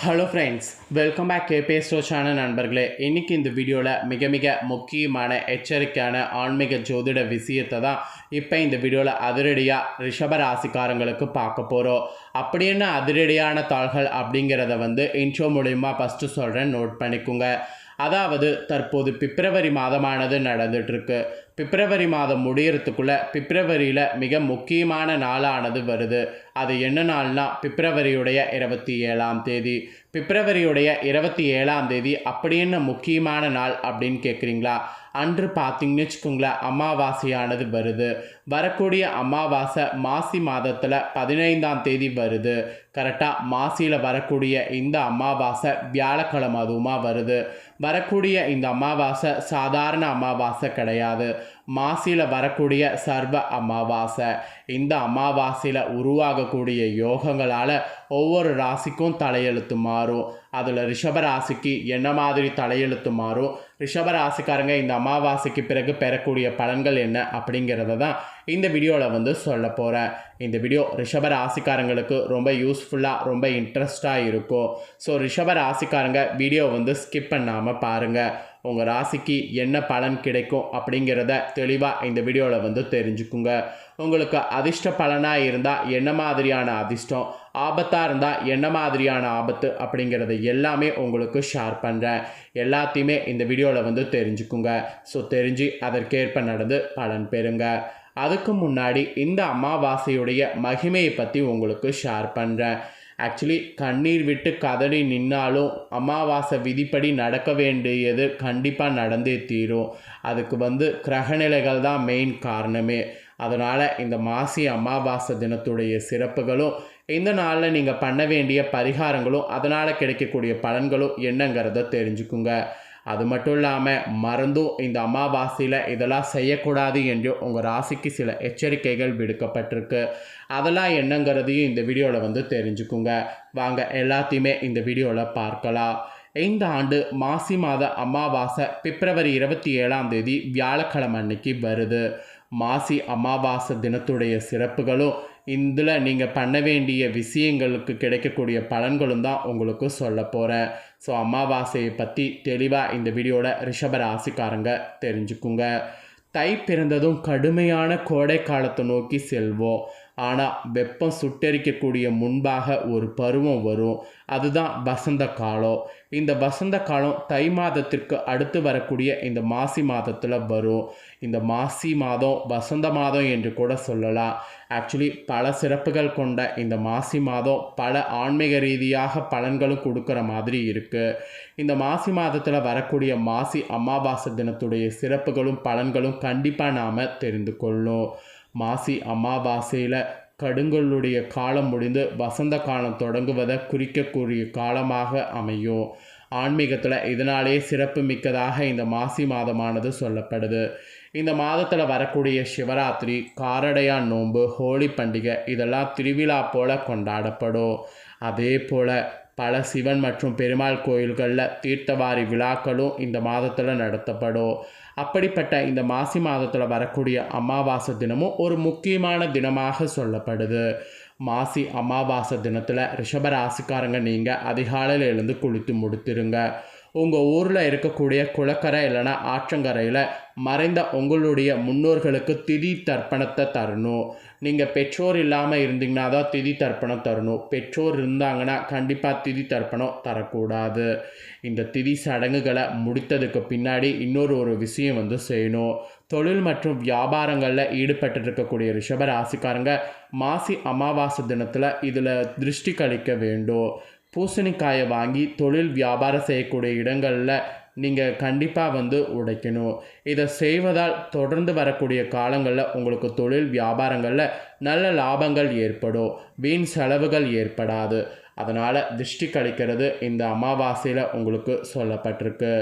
Hello friends welcome back கேபே ஸ்டோச்சான நண்பர்களே. இன்றைக்கி இந்த வீடியோவில் மிக மிக முக்கியமான எச்சரிக்கையான ஆன்மீக ஜோதிட விஷயத்தை தான் இப்போ இந்த வீடியோவில் அதிரடியாக ரிஷப ராசிக்காரங்களுக்கு பார்க்க போகிறோம் அப்படி என்ன அதிரடியான தாள்கள் அப்படிங்கிறத வந்து இன்ட்ரோ மூலிமா ஃபஸ்ட்டு சொல்கிறேன் நோட் பண்ணிக்கோங்க. அதாவது தற்போது பிப்ரவரி மாதமானது நடந்துட்டுருக்கு. பிப்ரவரி மாதம் முடியறதுக்குள்ளே பிப்ரவரியில் மிக முக்கியமான நாளானது வருது. அது என்ன நாள்னா பிப்ரவரியுடைய இருபத்தி ஏழாம் தேதி. பிப்ரவரியுடைய இருபத்தி ஏழாம் தேதி அப்படி என்ன முக்கியமான நாள் அப்படின்னு கேட்குறீங்களா அன்று பார்த்தீங்கன்னு வச்சுக்கோங்களேன் அமாவாசையானது வருது. வரக்கூடிய அமாவாசை மாசி மாதத்தில் பதினைந்தாம் தேதி வருது. கரெக்டாக மாசியில் வரக்கூடிய இந்த அமாவாசை வியாழக்கிழமை அதுவுமா வருது. வரக்கூடிய இந்த அமாவாசை சாதாரண அமாவாசை கிடையாது. மாசியில் வரக்கூடிய சர்வ அமாவாசை. இந்த அமாவாசையில் உருவாகக்கூடிய யோகங்களால் ஒவ்வொரு ராசிக்கும் தலையெழுத்து மாறும். அதில் ரிஷபராசிக்கு என்ன மாதிரி தலையெழுத்து மாறும்? ரிஷபராசிக்காரங்க இந்த அமாவாசைக்கு பிறகு பெறக்கூடிய பலன்கள் என்ன அப்படிங்கிறத தான் இந்த வீடியோவில் வந்து சொல்ல போகிறேன் இந்த வீடியோ ரிஷப ராசிக்காரங்களுக்கு ரொம்ப யூஸ்ஃபுல்லாக ரொம்ப இன்ட்ரெஸ்டாக இருக்கும். ஸோ ரிஷப ராசிக்காரங்க வீடியோ வந்து ஸ்கிப் பண்ணாமல் பாருங்கள் உங்கள் ராசிக்கு என்ன பலன் கிடைக்கும் அப்படிங்கிறத தெளிவாக இந்த வீடியோவில் வந்து தெரிஞ்சுக்குங்க. உங்களுக்கு அதிர்ஷ்ட பலனாக இருந்தால் என்ன மாதிரியான அதிர்ஷ்டம்? ஆபத்தாக இருந்தால் என்ன மாதிரியான ஆபத்து? அப்படிங்கிறத எல்லாமே உங்களுக்கு ஷேர் பண்ணுறேன் எல்லாத்தையுமே இந்த வீடியோவில் வந்து தெரிஞ்சுக்குங்க. ஸோ தெரிஞ்சு அதற்கேற்ப நடந்து பலன் பெறுங்க. அதுக்கு முன்னாடி இந்த அமாவாசையுடைய மகிமையை பற்றி உங்களுக்கு ஷேர் பண்ணுறேன் ஆக்சுவலி கண்ணீர் விட்டு கதறி நின்னாலும் அமாவாசை விதிப்படி நடக்க வேண்டியது கண்டிப்பாக நடந்தே தீரும். அதுக்கு வந்து கிரகநிலைகள் தான் மெயின் காரணமே. அதனால் இந்த மாசி அமாவாசை தினத்துடைய சிறப்புகளும் இந்த நாளில் நீங்கள் பண்ண வேண்டிய பரிகாரங்களும் அதனால் கிடைக்கக்கூடிய பலன்களும் என்னங்கிறத தெரிஞ்சுக்குங்க. அது மட்டும் இல்லாமல் மறந்தும் இந்த அமாவாசையில் இதெல்லாம் செய்யக்கூடாது என்று உங்கள் ராசிக்கு சில எச்சரிக்கைகள் விடுக்கப்பட்டிருக்கு. அதெல்லாம் என்னங்கிறதையும் இந்த வீடியோவில் வந்து தெரிஞ்சுக்குங்க. வாங்க எல்லாத்தையுமே இந்த வீடியோவில் பார்க்கலாம். இந்த ஆண்டு மாசி மாத அமாவாசை பிப்ரவரி இருபத்தி ஏழாம் தேதி வியாழக்கிழமை அன்னைக்கு வருது. மாசி அமாவாசை தினத்துடைய சிறப்புகளும் இதில் நீங்கள் பண்ண வேண்டிய விஷயங்களுக்கு கிடைக்கக்கூடிய பலன்களும் தான் உங்களுக்கு சொல்ல போகிறேன். ஸோ அமாவாசையை பற்றி தெளிவாக இந்த வீடியோவில் ரிஷப ராசிக்காரங்க தெரிஞ்சுக்குங்க. தை பிறந்ததும் கடுமையான கோடை காலத்தை நோக்கி செல்வோம். ஆனால் வெப்பம் சுட்டரிக்கக்கூடிய முன்பாக ஒரு பருவம் வரும். அதுதான் வசந்த காலம். இந்த வசந்த காலம் தை மாதத்திற்கு அடுத்து வரக்கூடிய இந்த மாசி மாதத்தில் வரும். இந்த மாசி மாதம் வசந்த மாதம் என்று கூட சொல்லலாம். ஆக்சுவலி பல சிறப்புகள் கொண்ட இந்த மாசி மாதம் பல ஆன்மீக ரீதியாக பலன்களும் கொடுக்குற மாதிரி இருக்குது இந்த மாசி மாதத்தில் வரக்கூடிய மாசி அமாவாசை தினத்துடைய சிறப்புகளும் பலன்களும் கண்டிப்பாக நாம் தெரிந்து கொள்ளும். மாசி அமாவாசையில் கடுங்களுடைய காலம் முடிந்து வசந்த காலம் தொடங்குவதை குறிக்கக்கூடிய காலமாக அமையும். ஆன்மீகத்தில் இதனாலே சிறப்பு மிக்கதாக இந்த மாசி மாதமானது சொல்லப்படுது. இந்த மாதத்தில் வரக்கூடிய சிவராத்திரி காரடையான் நோன்பு ஹோலி பண்டிகை இதெல்லாம் திருவிழா போல கொண்டாடப்படும். அதே போல் பல சிவன் மற்றும் பெருமாள் கோயில்களில் தீர்த்தவாரி விழாக்களும் இந்த மாதத்தில் நடத்தப்படும். அப்படிப்பட்ட இந்த மாசி மாதத்தில் வரக்கூடிய அமாவாசை தினமும் ஒரு முக்கியமான தினமாக சொல்லப்படுது. மாசி அமாவாசை தினத்தில் ரிஷப ராசிக்காரங்க நீங்கள் அதிகாலையில் எழுந்து குளித்து முடித்திருங்க. உங்கள் ஊரில் இருக்கக்கூடிய குளக்கரை இல்லைனா ஆற்றங்கரையில் மறைந்த உங்களுடைய முன்னோர்களுக்கு திதி தர்ப்பணத்தை தரணும். நீங்கள் பெற்றோர் இல்லாமல் இருந்தீங்கன்னா தான் திதி தர்ப்பணம் தரணும். பெற்றோர் இருந்தாங்கன்னா கண்டிப்பாக திதி தர்ப்பணம் தரக்கூடாது. இந்த திதி சடங்குகளை முடித்ததுக்கு பின்னாடி இன்னொரு ஒரு விஷயம் வந்து செய்யணும். தொழில் மற்றும் வியாபாரங்களில் ஈடுபட்டு இருக்கக்கூடிய ரிஷப ராசிக்காரங்க மாசி அமாவாசை தினத்தில் இதில் திருஷ்டி கழிக்க வேண்டும். பூசணிக்காயை வாங்கி தொழில் வியாபாரம் செய்யக்கூடிய இடங்களில் நீங்கள் கண்டிப்பாக வந்து உடைக்கணும். இதை செய்வதால் தொடர்ந்து வரக்கூடிய காலங்களில் உங்களுக்கு தொழில் வியாபாரங்களில் நல்ல லாபங்கள் ஏற்படும். வீண் செலவுகள் ஏற்படாது. அதனால் திருஷ்டி கழிக்கிறது இந்த அமாவாசையில் உங்களுக்கு சொல்லப்பட்டிருக்கு.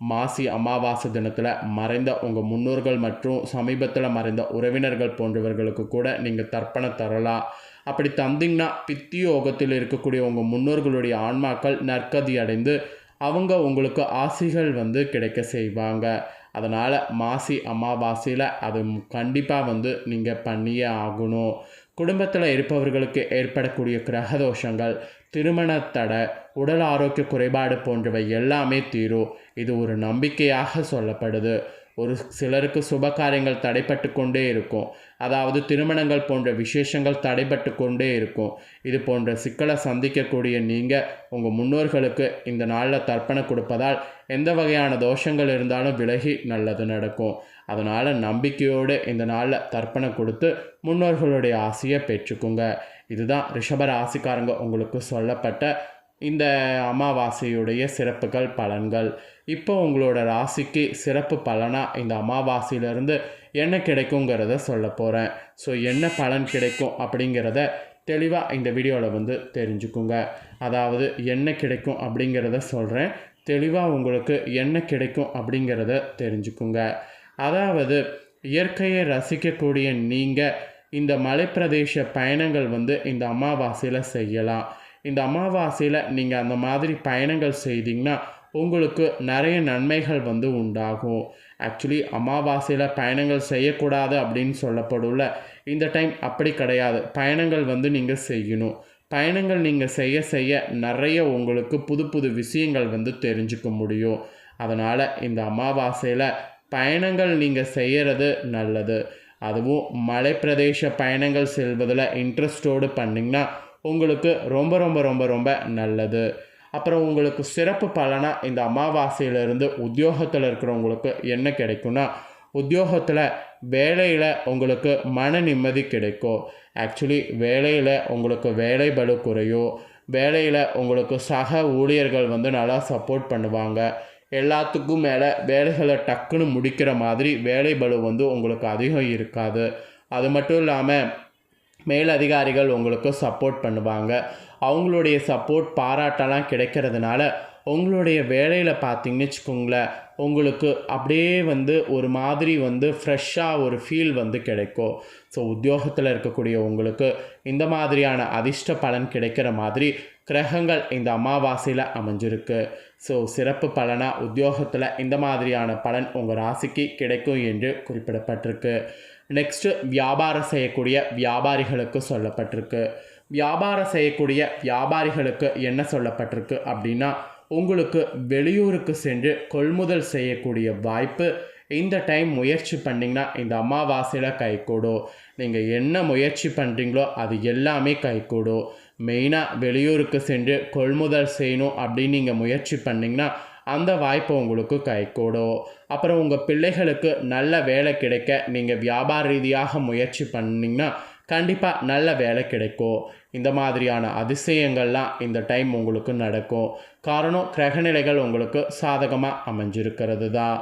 மாசி அமாவாசை தினத்தில் மறைந்த உங்கள் முன்னோர்கள் மற்றும் சமீபத்தில் மறைந்த உறவினர்கள் போன்றவர்களுக்கு கூட நீங்கள் தர்ப்பணம் தரலாம். அப்படி தந்தீங்கன்னா பித்தியோகத்தில் இருக்கக்கூடிய உங்கள் முன்னோர்களுடைய ஆன்மாக்கள் நற்கதி அடைந்து அவங்க உங்களுக்கு ஆசிகள் வந்து கிடைக்க செய்வாங்க. அதனால் மாசி அமாவாசையில் அது கண்டிப்பாக வந்து நீங்கள் பண்ணியே ஆகணும். குடும்பத்தில் இருப்பவர்களுக்கு ஏற்படக்கூடிய கிரகதோஷங்கள் திருமண தடை உடல் ஆரோக்கிய குறைபாடு போன்றவை எல்லாமே தீரும். இது ஒரு நம்பிக்கையாக சொல்லப்படுது. ஒரு சிலருக்கு சுப காரியங்கள் தடைப்பட்டு கொண்டே இருக்கும். அதாவது திருமணங்கள் போன்ற விசேஷங்கள் தடைப்பட்டு கொண்டே இருக்கும். இது போன்ற சிக்கலை சந்திக்கக்கூடிய நீங்கள் உங்கள் முன்னோர்களுக்கு இந்த நாளில் தர்ப்பணம் கொடுப்பதால் எந்த வகையான தோஷங்கள் இருந்தாலும் விலகி நல்லது நடக்கும். அதனால் நம்பிக்கையோடு இந்த நாளில் தர்ப்பணம் கொடுத்து முன்னோர்களுடைய ஆசையை பெற்றுக்குங்க. இதுதான் ரிஷப ராசிக்காரங்க உங்களுக்கு சொல்லப்பட்ட இந்த அமாவாசையுடைய சிறப்புகள் பலன்கள். இப்போ உங்களோட ராசிக்கு சிறப்பு பலனாக இந்த அமாவாசையிலேருந்து என்ன கிடைக்குங்கிறத சொல்ல போகிறேன் ஸோ என்ன பலன் கிடைக்கும் அப்படிங்கிறத தெளிவாக இந்த வீடியோவில் வந்து தெரிஞ்சுக்குங்க. அதாவது என்ன கிடைக்கும் அப்படிங்கிறத சொல்கிறேன் தெளிவாக உங்களுக்கு என்ன கிடைக்கும் அப்படிங்கிறத தெரிஞ்சுக்குங்க. அதாவது இயற்கையை ரசிக்கக்கூடிய நீங்கள் இந்த மலைப்பிரதேச பயணங்கள் வந்து இந்த அமாவாசையில் செய்யலாம். இந்த அமாவாசையில் நீங்கள் அந்த மாதிரி பயணங்கள் செய்தீங்கன்னா உங்களுக்கு நிறைய நன்மைகள் வந்து உண்டாகும். ஆக்சுவலி அமாவாசையில் பயணங்கள் செய்யக்கூடாது அப்படின்னு சொல்லப்படும்ல இந்த டைம் அப்படி கிடையாது. பயணங்கள் வந்து நீங்கள் செய்யணும். பயணங்கள் நீங்கள் செய்ய செய்ய நிறைய உங்களுக்கு புது புது விஷயங்கள் வந்து தெரிஞ்சுக்க முடியும். அதனால் இந்த அமாவாசையில் பயணங்கள் நீங்கள் செய்கிறது நல்லது. அதுவும் மலைப்பிரதேச பயணங்கள் செல்வதில் இன்ட்ரெஸ்டோடு பண்ணிங்கன்னா உங்களுக்கு ரொம்ப ரொம்ப ரொம்ப ரொம்ப நல்லது. அப்புறம் உங்களுக்கு சிறப்பு பலனாக இந்த அமாவாசையிலிருந்து உத்தியோகத்தில் இருக்கிறவங்களுக்கு என்ன கிடைக்கும்னா உத்தியோகத்தில் வேலையில் உங்களுக்கு மன நிம்மதி கிடைக்கும். ஆக்சுவலி வேலையில் உங்களுக்கு வேலை பலு குறையும். வேலையில் உங்களுக்கு சக ஊழியர்கள் வந்து நல்லா சப்போர்ட் பண்ணுவாங்க. எல்லாத்துக்கும் மேலே வேலைகளை டக்குன்னு முடிக்கிற மாதிரி வேலை பலு வந்து உங்களுக்கு அதிகம் இருக்காது. அது மட்டும் இல்லாமல் மேலதிகாரிகள் உங்களுக்கு சப்போர்ட் பண்ணுவாங்க. அவங்களுடைய சப்போர்ட் பாராட்டெல்லாம் கிடைக்கிறதுனால உங்களுடைய வேலையில் பார்த்தீங்கன்னு வச்சுக்கோங்களேன் உங்களுக்கு அப்படியே வந்து ஒரு மாதிரி வந்து ஃப்ரெஷ்ஷாக ஒரு ஃபீல் வந்து கிடைக்கும். ஸோ உத்தியோகத்தில் இருக்கக்கூடிய உங்களுக்கு இந்த மாதிரியான அதிர்ஷ்ட பலன் கிடைக்கிற மாதிரி கிரகங்கள் இந்த அமாவாசையில் அமைஞ்சிருக்கு. ஸோ சிறப்பு பலனாக உத்தியோகத்தில் இந்த மாதிரியான பலன் உங்கள் ராசிக்கு கிடைக்கும் என்று குறிப்பிடப்பட்டிருக்கு. நெக்ஸ்ட்டு வியாபாரம் செய்யக்கூடிய வியாபாரிகளுக்கு சொல்லப்பட்டிருக்கு. வியாபாரம் செய்யக்கூடிய வியாபாரிகளுக்கு என்ன சொல்லப்பட்டிருக்கு அப்படின்னா உங்களுக்கு வெளியூருக்கு சென்று கொள்முதல் செய்யக்கூடிய வாய்ப்பு இந்த டைம் முயற்சி பண்ணிங்கன்னா இந்த அமாவாசையில் கைகூடும். நீங்கள் என்ன முயற்சி பண்ணுறீங்களோ அது எல்லாமே கைகூடும். மெயினாக வெளியூருக்கு சென்று கொள்முதல் செய்யணும் அப்படின்னு நீங்கள் முயற்சி பண்ணிங்கன்னா அந்த வாய்ப்பு உங்களுக்கு கைகூடும். அப்புறம் உங்கள் பிள்ளைகளுக்கு நல்ல வேலை கிடைக்க நீங்கள் வியாபார ரீதியாக முயற்சி பண்ணிங்கன்னா கண்டிப்பாக நல்ல வேலை கிடைக்கும். இந்த மாதிரியான அதிசயங்கள்லாம் இந்த டைம் உங்களுக்கு நடக்கும். காரணம் கிரகநிலைகள் உங்களுக்கு சாதகமாக அமைஞ்சிருக்கிறது தான்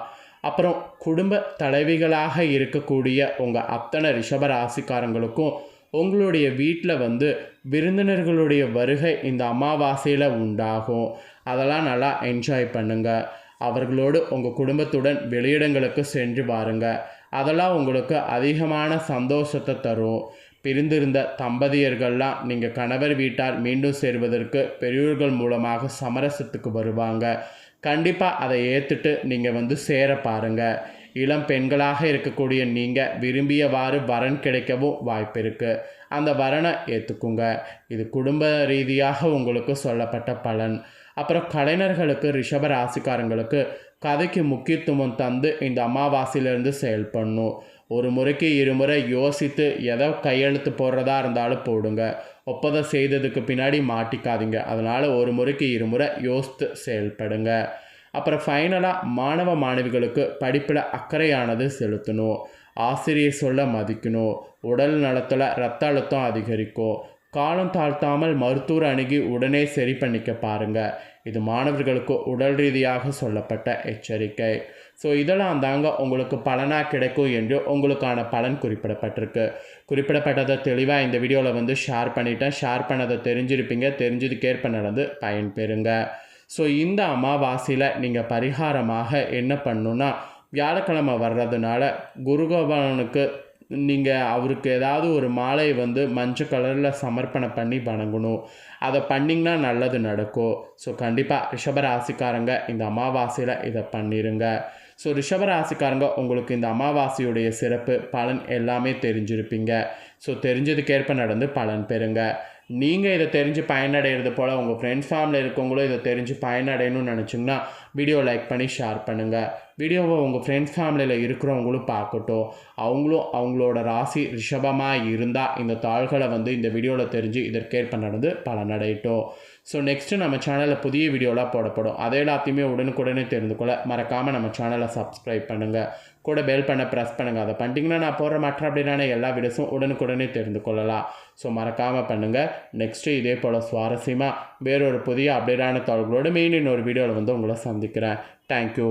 அப்புறம் குடும்ப தலைவிகளாக இருக்கக்கூடிய உங்கள் அத்தனை ரிஷபராசிக்காரங்களுக்கும் உங்களுடைய வீட்டில் வந்து விருந்தினர்களுடைய வருகை இந்த அமாவாசையில் உண்டாகும். அதெல்லாம் நல்லா என்ஜாய் பண்ணுங்கள் அவர்களோடு உங்கள் குடும்பத்துடன் வெளியிடங்களுக்கு சென்று வாருங்க. அதெல்லாம் உங்களுக்கு அதிகமான சந்தோஷத்தை தரும். பிரிந்திருந்த தம்பதியர்கள்லாம் நீங்கள் கணவர் வீட்டார் மீண்டும் சேர்வதற்கு பெரியோர்கள் மூலமாக சமரசத்துக்கு வருவாங்க. கண்டிப்பாக அதை ஏற்றுட்டு நீங்கள் வந்து சேர பாருங்கள் இளம் பெண்களாக இருக்கக்கூடிய நீங்கள் விரும்பியவாறு வரன் கிடைக்கவும் வாய்ப்பு இருக்குது அந்த வரனை ஏற்றுக்குங்க இது குடும்ப ரீதியாக உங்களுக்கு சொல்லப்பட்ட பலன். அப்புறம் கலைஞர்களுக்கு ரிஷப ராசிக்காரங்களுக்கு கதைக்கு முக்கியத்துவம் தந்து இந்த அமாவாசையிலேருந்து செயல்படணும் ஒரு முறைக்கு இருமுறை யோசித்து எதோ கையெழுத்து போடுறதா இருந்தாலும் போடுங்க. ஒப்பதம் செய்ததுக்கு பின்னாடி மாட்டிக்காதீங்க. அதனால் ஒரு முறைக்கு இருமுறை யோசித்து செயல்படுங்க. அப்புறம் ஃபைனலாக மாணவ மாணவிகளுக்கு படிப்பில் அக்கறையானது செலுத்தணும். ஆசிரியர் சொல்ல மதிக்கணும். உடல் நலத்தில் ரத்த அழுத்தம் அதிகரிக்கும். காலம் தாழ்த்தாமல் மருத்துவர் அணுகி உடனே சரி பண்ணிக்க பாருங்கள் இது மாணவர்களுக்கு உடல் ரீதியாக சொல்லப்பட்ட எச்சரிக்கை. ஸோ இதெல்லாம் தாங்க உங்களுக்கு பலனாக கிடைக்கும் என்று உங்களுக்கான பலன் குறிப்பிடப்பட்டிருக்கு. குறிப்பிடப்பட்டதை தெளிவாக இந்த வீடியோவில் வந்து ஷேர் பண்ணிட்டேன். ஷேர் பண்ணதை தெரிஞ்சிருப்பீங்க. தெரிஞ்சதுக்கேற்ப நடந்து பயன்பெறுங்க. ஸோ இந்த அமாவாசையில் நீங்கள் பரிகாரமாக என்ன பண்ணணுன்னா வியாழக்கிழமை வர்றதுனால குருகோபாலனுக்கு நீங்கள் அவருக்கு ஏதாவது ஒரு மாலை வந்து மஞ்சள் கலரில் சமர்ப்பணம் பண்ணி வணங்கணும். அதை பண்ணிங்கன்னா நல்லது நடக்கும். ஸோ கண்டிப்பாக ரிஷபராசிக்காரங்க இந்த அமாவாசையில் இதை பண்ணிடுங்க ஸோ ரிஷபராசிக்காரங்க உங்களுக்கு இந்த அமாவாசையுடைய சிறப்பு பலன் எல்லாமே தெரிஞ்சிருப்பீங்க. ஸோ தெரிஞ்சதுக்கேற்ப நடந்து பலன் பெறுங்க. நீங்கள் இதை தெரிஞ்சு பயனடைகிறது போல் உங்கள் ஃப்ரெண்ட்ஸ் ஃபேமிலியில் இருக்கவங்களும் இதை தெரிஞ்சு பயனடையணும்னு நினச்சிங்கன்னா வீடியோ லைக் பண்ணி ஷேர் பண்ணுங்கள் வீடியோவை உங்கள் ஃப்ரெண்ட்ஸ் ஃபேமிலியில் இருக்கிறவங்களும் பார்க்கட்டும். அவங்களும் அவங்களோட ராசி ரிஷபமாக இருந்தால் இந்த தாள்களை வந்து இந்த வீடியோவில் தெரிஞ்சு இதற்கேற்ப நடந்து பலனடையட்டும். ஸோ நெக்ஸ்ட்டு நம்ம சேனலில் புதிய வீடியோலாம் போடப்படும். அதை எல்லாத்தையுமே உடனுக்குடனே தெரிந்து கொள்ள மறக்காமல் நம்ம சேனலை சப்ஸ்கிரைப் பண்ணுங்கள் கூட பெல் பண்ண ப்ரெஸ் பண்ணுங்கள் அதை பண்ணிட்டீங்கன்னா நான் போடுற மற்ற அப்படின்னா எல்லா வீடியோஸும் உடனுக்குடனே தெரிந்து கொள்ளலாம். ஸோ மறக்காமல் பண்ணுங்கள் நெக்ஸ்ட்டு இதே போல் சுவாரஸ்யமாக வேறொரு புதிய அப்டேட்டான தகவல்களோடு மெயின் இன்னொரு வீடியோவில் வந்து உங்களை சந்திக்கிறேன். தேங்க்யூ